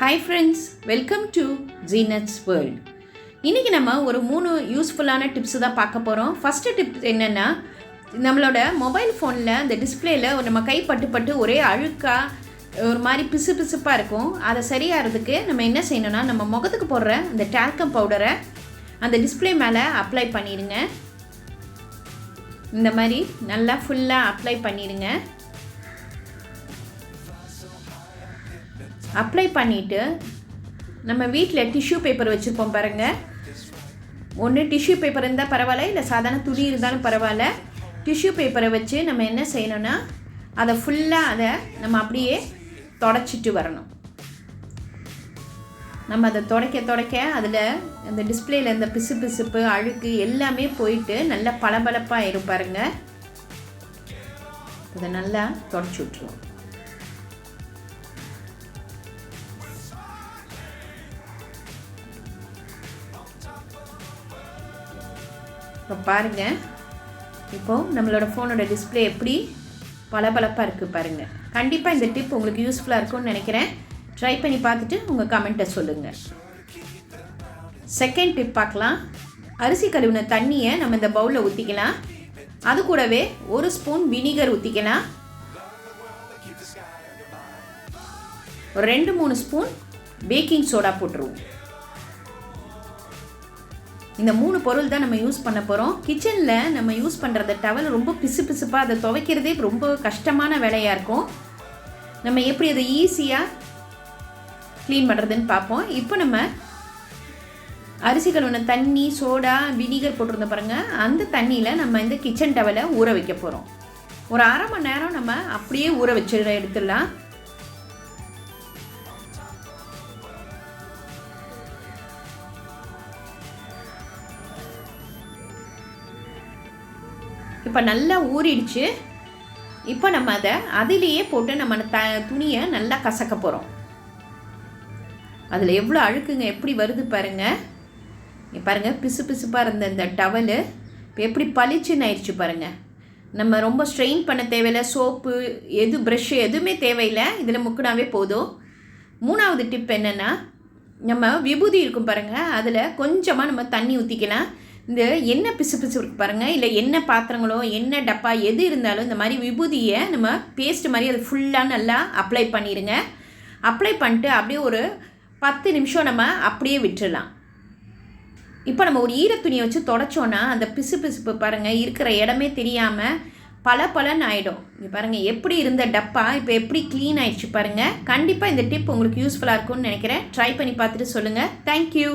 Hi friends welcome to Jeenat's world இன்றைக்கி நம்ம ஒரு மூணு யூஸ்ஃபுல்லான டிப்ஸ் தான் பார்க்க போகிறோம் ஃபஸ்ட்டு டிப் என்னென்னா நம்மளோட மொபைல் ஃபோனில் அந்த டிஸ்பிளேயில் நம்ம கை பட்டு பட்டு ஒரே அழுக்காக ஒரு மாதிரி பிசு பிசுப்பாக இருக்கும். அதை சரியாகிறதுக்கு நம்ம என்ன செய்யணும்னா நம்ம முகத்துக்கு போடுற அந்த டேல்கம் பவுடரை அந்த டிஸ்பிளே மேலே அப்ளை பண்ணிடுங்க. இந்த மாதிரி நல்லா ஃபுல்லாக அப்ளை பண்ணிடுங்க. அப்ளை பண்ணிவிட்டு நம்ம வீட்டில் டிஷ்யூ பேப்பர் வச்சுருப்போம் பாருங்கள் ஒன்று டிஷ்யூ பேப்பர் இருந்தால் பரவாயில்ல இல்லை சாதாரண துணி இருந்தாலும் பரவாயில்ல. டிஷ்யூ பேப்பரை வச்சு நம்ம என்ன செய்யணும்னா அதை ஃபுல்லாக அதை நம்ம அப்படியே தொடச்சிட்டு வரணும். நம்ம அதை துடைக்க துடைக்க அதில் அந்த டிஸ்பிளேயில் இந்த பிசு பிசுப்பு அழுக்கு எல்லாமே போயிட்டு நல்லா பளபளப்பாக இருப்பாருங்க அதை நல்லா தொடச்சி விட்ருவோம் இப்போ பாருங்கள் இப்போது நம்மளோட ஃபோனோட டிஸ்பிளே எப்படி பளபளப்பாக இருக்குது பாருங்கள் கண்டிப்பாக இந்த டிப் உங்களுக்கு யூஸ்ஃபுல்லாக இருக்கும்னு நினைக்கிறேன். ட்ரை பண்ணி பார்த்துட்டு உங்கள் கமெண்ட்டை சொல்லுங்கள் செகண்ட் டிப் பார்க்கலாம். அரிசி கழுவின தண்ணியை நம்ம இந்த பவுலில் ஊற்றிக்கலாம் அது கூடவே ஒரு ஸ்பூன் வினிகர் ஊற்றிக்கலாம் ஒரு ரெண்டு மூணு ஸ்பூன் பேக்கிங் சோடா போட்டுருவோம். இந்த மூணு பொருள் தான் நம்ம யூஸ் பண்ண போகிறோம் கிச்சனில் நம்ம யூஸ் பண்ணுறத டவல் ரொம்ப பிசு பிசுப்பாக அதை துவைக்கிறதே ரொம்ப கஷ்டமான வேலையாக இருக்கும். நம்ம எப்படி அதை ஈஸியாக க்ளீன் பண்ணுறதுன்னு பார்ப்போம். இப்போ நம்ம அரிசி கழுவின தண்ணி சோடா வினிகர் போட்டிருந்த பாருங்கள் அந்த தண்ணியில் நம்ம இந்த கிச்சன் டவலை ஊற வைக்க போகிறோம் ஒரு அரை மணி நேரம் நம்ம அப்படியே ஊற வச்சு எடுத்துடலாம். இப்போ நல்லா ஊறிடுச்சு. இப்போ நம்ம அதை அதிலேயே போட்டு நம்ம த துணியை நல்லா கசக்க போகிறோம் அதில் எவ்வளோ அழுக்குங்க எப்படி வருது பாருங்கள் பாருங்கள் பிசு பிசுப்பாக இருந்த இந்த டவலு இப்போ எப்படி பளிச்சுன்னு ஆயிடுச்சு பாருங்கள் நம்ம ரொம்ப ஸ்ட்ரெயின் பண்ண தேவையில்லை சோப்பு எது ப்ரஷ்ஷு எதுவுமே தேவையில்லை இதில் முக்குனாவே போதும். மூணாவது டிப் என்னென்னா நம்ம விபூதி இருக்கும் பாருங்கள் அதில் கொஞ்சமாக நம்ம தண்ணி ஊற்றிக்கலாம் இந்த என்ன பிசு பிசு இருக்கு பாருங்கள் இல்லை என்ன பாத்திரங்களோ என்ன டப்பா எது இருந்தாலும் இந்த மாதிரி விபூதியை நம்ம பேஸ்ட் மாதிரி அது ஃபுல்லாக நல்லா அப்ளை பண்ணிடுங்க அப்ளை பண்ணிட்டு அப்படியே ஒரு பத்து நிமிஷம் நம்ம அப்படியே விட்டுடலாம் இப்போ நம்ம ஒரு ஈர துணியை வச்சு தொடச்சோன்னா அந்த பிசு பிசுப்பு பாருங்கள் இருக்கிற இடமே தெரியாமல் பல பலன் ஆகிடும் இங்கே பாருங்கள் எப்படி இருந்த டப்பா இப்போ எப்படி க்ளீன் ஆயிடுச்சு பாருங்கள் கண்டிப்பாக இந்த டிப் உங்களுக்கு யூஸ்ஃபுல்லாக இருக்கும்னு நினைக்கிறேன். ட்ரை பண்ணி பார்த்துட்டு சொல்லுங்கள் தேங்க்யூ